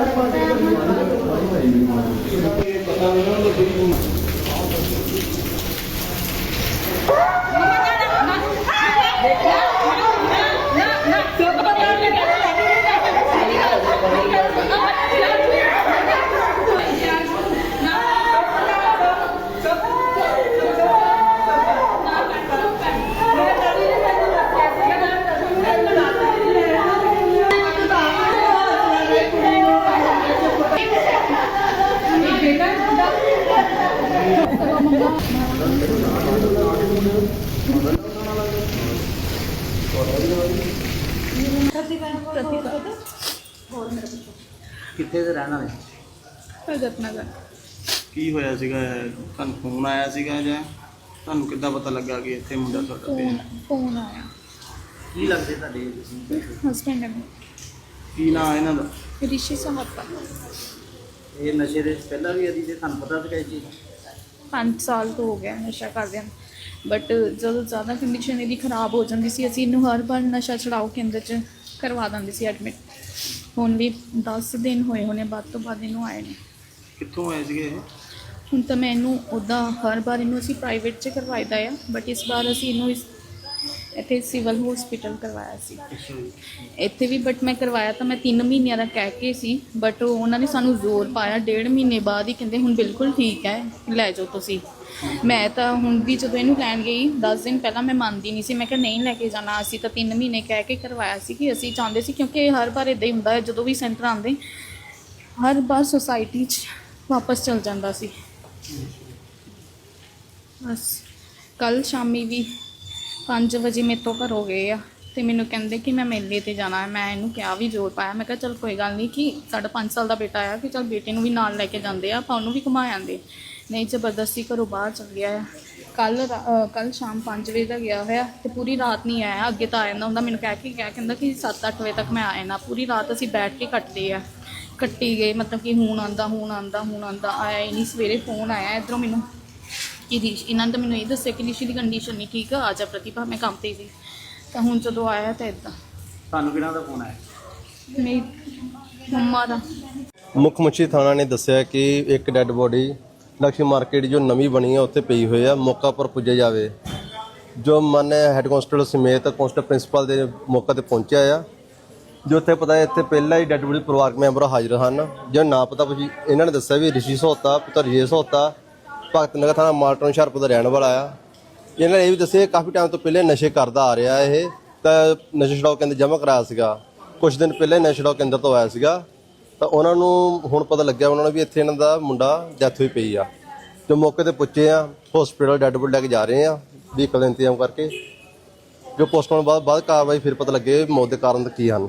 ਪਤਾ ਨਹੀਂ ਉਹਨਾਂ ਨੂੰ ਕਿੱਥੇ ਦੇ ਰਹਿਣ ਵਾਲੇ? ਭਗਤ ਨਗਰ ਕੀ ਹੋਇਆ ਸੀਗਾ? ਇਹ? ਤੁਹਾਨੂੰ ਫੋਨ ਆਇਆ ਸੀਗਾ ਜਾਂ ਤੁਹਾਨੂੰ ਕਿੱਦਾਂ ਪਤਾ ਲੱਗਾ ਕਿ ਇੱਥੇ ਮੁੰਡਾ ਤੁਹਾਡਾ ਫੋਨ ਪਿਆ? ਫੋਨ ਆਇਆ। ਕੀ ਲੱਗਦੇ ਤੁਹਾਡੇ? ਤੁਸੀਂ ਹਸਬੈਂਡ ਨੇ ਕੀ ਨਾਂ ਇਹਨਾਂ ਦਾ? ਰਿਸ਼ੀ ਸਹਾਤਾ ਇਹ ਨਸ਼ੇ ਦੇ ਪਹਿਲਾਂ ਵੀ ਅਦੀ ਤੇ ਤੁਹਾਨੂੰ ਪਤਾ ਸੀਗਾ ਇਹ ਚੀਜ਼। 5 ਸਾਲ ਤੋਂ ਹੋ ਗਿਆ ਨਸ਼ਾ ਕਰਦਿਆਂ ਬਟ ਜਦੋਂ ਜ਼ਿਆਦਾ ਕੰਡੀਸ਼ਨ ਇਹਦੀ ਖਰਾਬ ਹੋ ਜਾਂਦੀ ਸੀ ਅਸੀਂ ਇਹਨੂੰ ਹਰ ਵਾਰ ਨਸ਼ਾ ਛਡਾਓ ਕੇਂਦਰ 'ਚ ਕਰਵਾ ਦਿੰਦੇ ਸੀ ਐਡਮਿਟ ਹੁਣ ਵੀ 10 ਦਿਨ ਹੋਏ ਹੋਣੇ ਬਾਅਦ ਤੋਂ ਬਾਅਦ ਇਹਨੂੰ ਆਏ ਨੇ। ਕਿੱਥੋਂ ਆਏ ਸੀਗੇ ਇਹ? ਹੁਣ ਤਾਂ ਮੈਂ ਇਹਨੂੰ ਉੱਦਾਂ ਹਰ ਵਾਰ ਇਹਨੂੰ ਅਸੀਂ ਪ੍ਰਾਈਵੇਟ 'ਚ ਕਰਵਾਈਦਾ ਆ ਬਟ ਇਸ ਵਾਰ ਅਸੀਂ ਇਹਨੂੰ ਇਸ ਇੱਥੇ ਸਿਵਲ ਹਸਪੀਟਲ ਕਰਵਾਇਆ ਸੀ। ਇੱਥੇ ਵੀ ਬਟ ਮੈਂ ਕਰਵਾਇਆ ਤਾਂ ਮੈਂ 3 ਮਹੀਨਿਆਂ ਦਾ ਕਹਿ ਕੇ ਸੀ ਬਟ ਉਹਨਾਂ ਨੇ ਸਾਨੂੰ ਜ਼ੋਰ ਪਾਇਆ ਡੇਢ ਮਹੀਨੇ ਬਾਅਦ ਹੀ ਕਹਿੰਦੇ ਹੁਣ ਬਿਲਕੁਲ ਠੀਕ ਹੈ ਲੈ ਜਾਓ ਤੁਸੀਂ। ਮੈਂ ਤਾਂ ਹੁਣ ਵੀ ਜਦੋਂ ਇਹਨੂੰ ਲੈਣ ਗਈ 10 ਦਿਨ ਪਹਿਲਾਂ ਮੈਂ ਮੰਨਦੀ ਨਹੀਂ ਸੀ ਮੈਂ ਕਿਹਾ ਨਹੀਂ ਲੈ ਕੇ ਜਾਣਾ ਅਸੀਂ ਤਾਂ 3 ਮਹੀਨੇ ਕਹਿ ਕੇ ਕਰਵਾਇਆ ਸੀ ਕਿ ਅਸੀਂ ਚਾਹੁੰਦੇ ਸੀ ਕਿਉਂਕਿ ਇਹ ਹਰ ਵਾਰ ਇਦਾਂ ਹੀ ਹੁੰਦਾ ਹੈ ਜਦੋਂ ਵੀ ਸੈਂਟਰ ਆਉਂਦੇ ਹਰ ਵਾਰ ਸੁਸਾਇਟੀ 'ਚ ਵਾਪਸ ਚਲ ਜਾਂਦਾ ਸੀ। ਬਸ। ਕੱਲ ਸ਼ਾਮੀ ਵੀ 5 ਵਜੇ ਮੇਰੇ ਤੋਂ ਘਰੋਂ ਗਏ ਆ ਤੇ ਮੈਨੂੰ ਕਹਿੰਦੇ ਕਿ ਮੈਂ ਮੇਲੇ ਤੇ ਜਾਣਾ ਹੈ, ਮੈਂ ਇਹਨੂੰ ਕਿਹਾ ਵੀ ਜ਼ੋਰ ਪਾਇਆ। ਮੈਂ ਕਿਹਾ, ਚਲ ਕੋਈ ਗੱਲ ਨਹੀਂ ਕਿ ਸਾਡਾ 5 ਸਾਲ ਦਾ ਬੇਟਾ ਆ ਕਿ ਚਲ ਬੇਟੇ ਨੂੰ ਵੀ ਨਾਲ ਲੈ ਕੇ ਜਾਂਦੇ ਆ, ਆਪਾਂ ਉਹਨੂੰ ਵੀ ਘੁਮਾ ਆਂਦੇ। ਨਹੀਂ, ਜ਼ਬਰਦਸਤੀ ਘਰੋਂ ਬਾਹਰ ਚਲ ਗਿਆ ਆ। ਕੱਲ ਕੱਲ ਸ਼ਾਮ 5 ਵਜੇ ਦਾ ਗਿਆ ਹੋਇਆ ਤੇ ਪੂਰੀ ਰਾਤ ਨਹੀਂ ਆਇਆ, ਅੱਗੇ ਤਾਂ ਆ ਜਾਂਦਾ ਹੁੰਦਾ। ਮੈਨੂੰ ਕਹਿ ਕੇ ਕਿਹਾ ਕਹਿੰਦਾ ਕਿ 7-8 ਵਜੇ ਤੱਕ ਮੈਂ ਆ ਜਾਣਾ। ਪੂਰੀ ਰਾਤ ਅਸੀਂ ਬੈਠ ਕੇ ਕੱਟਦੇ ਆ। ਕੱਟੀ ਗਏ, ਮਤਲਬ ਕਿ ਹੁਣ ਆਂਦਾ ਹੁਣ ਆਂਦਾ ਹੁਣ ਆਂਦਾ, ਆਇਆ ਹੀ ਨਹੀਂ। ਸਵੇਰੇ ਫੋਨ ਆਇਆ, ਇਧਰੋਂ ਮੈਨੂੰ ਕਿ ਰਿਸ਼ ਇਹਨਾਂ ਨੇ ਤਾਂ ਮੈਨੂੰ ਇਹ ਦੱਸਿਆ ਕਿ ਰਿਸ਼ੀ ਦੀ ਕੰਡੀਸ਼ਨ ਨਹੀਂ ਠੀਕ ਆ ਆ ਜਾ ਪ੍ਰਤੀਭਾ ਮੈਂ ਕੰਮ ਤੇ ਸੀ। ਤਾਂ ਹੁਣ ਜਦੋਂ ਆਇਆ ਤਾਂ ਇਦਾਂ ਤੁਹਾਨੂੰ ਕਿਹਨਾਂ ਦਾ ਫੋਨ ਆਇਆ? ਮੇਰੀ ਮੰਮਾ ਦਾ। ਮੁੱਖ ਮੁੱਛੀ ਥਾਣਾ ਨੇ ਦੱਸਿਆ ਕਿ ਇੱਕ ਡੈੱਡ ਬੋਡੀ ਲਕਸ਼ਮੀ ਮਾਰਕੀਟ ਜੋ ਨਵੀਂ ਬਣੀ ਹੈ ਉੱਥੇ ਪਈ ਹੋਈ ਹੈ ਮੌਕਾ ਪਰ ਪੁੱਜਿਆ ਜਾਵੇ। ਜੋ ਮਾਨੇ ਹੈੱਡ ਕਾਂਸਟੇਬਲ ਸਮੇਤ ਕਾਂਸਟੇਬਲ ਪ੍ਰਿੰਸੀਪਲ ਦੇ ਮੌਕੇ ਤੇ ਪਹੁੰਚਿਆ ਆ ਜੋ ਇੱਥੇ ਪਤਾ ਹੈ ਇੱਥੇ ਪਹਿਲਾਂ ਹੀ ਡੈੱਡ ਬੋਡੀ ਪਰਿਵਾਰਕ ਮੈਂਬਰ ਹਾਜ਼ਰ ਹਨ। ਜੋ ਨਾ ਪਤਾ ਪੁੱਛੀ ਇਹਨਾਂ ਨੇ ਦੱਸਿਆ ਵੀ ਰਿਸ਼ੀ ਸੋਤਾ ਪੁੱਤਰ ਰਜੇਸ਼ ਸੋਤਾ ਭਗਤ ਨਗਰ ਥਾਣਾ ਮਾਲਟਨ ਹੁਸ਼ਿਆਰਪੁਰ ਦਾ ਰਹਿਣ ਵਾਲਾ ਆ। ਇਹਨਾਂ ਨੇ ਇਹ ਵੀ ਦੱਸਿਆ ਕਾਫੀ ਟਾਈਮ ਤੋਂ ਪਹਿਲੇ ਨਸ਼ੇ ਕਰਦਾ ਆ ਰਿਹਾ ਇਹ। ਤਾਂ ਨਸ਼ੇ ਛਡਾਓ ਕੇਂਦਰ ਜਮ੍ਹਾਂ ਕਰਾਇਆ ਸੀਗਾ। ਕੁਝ ਦਿਨ ਪਹਿਲੇ ਨਸ਼ੇ ਛਡਾਓ ਕੇਂਦਰ ਤੋਂ ਆਇਆ ਸੀਗਾ। ਤਾਂ ਉਹਨਾਂ ਨੂੰ ਹੁਣ ਪਤਾ ਲੱਗਿਆ ਉਹਨਾਂ ਨੂੰ ਵੀ ਇੱਥੇ ਇਹਨਾਂ ਦਾ ਮੁੰਡਾ ਡੈਥ ਹੋਈ ਪਈ ਆ। ਜੋ ਮੌਕੇ ਤੇ ਪੁੱਛੇ ਆ ਹਸਪੀਟਲ ਡੈੱਡ ਬੋਡੀ ਲੈ ਕੇ ਜਾ ਰਹੇ ਆ ਵਹੀਕਲ ਦਾ ਇੰਤਜ਼ਾਮ ਕਰਕੇ। ਜੋ ਪੋਸਟਮਾਰਟਮ ਬਾਅਦ ਬਾਅਦ ਕਾਰਵਾਈ ਫਿਰ ਪਤਾ ਲੱਗੇ ਮੌਤ ਦੇ ਕਾਰਨ ਕੀ ਹਨ।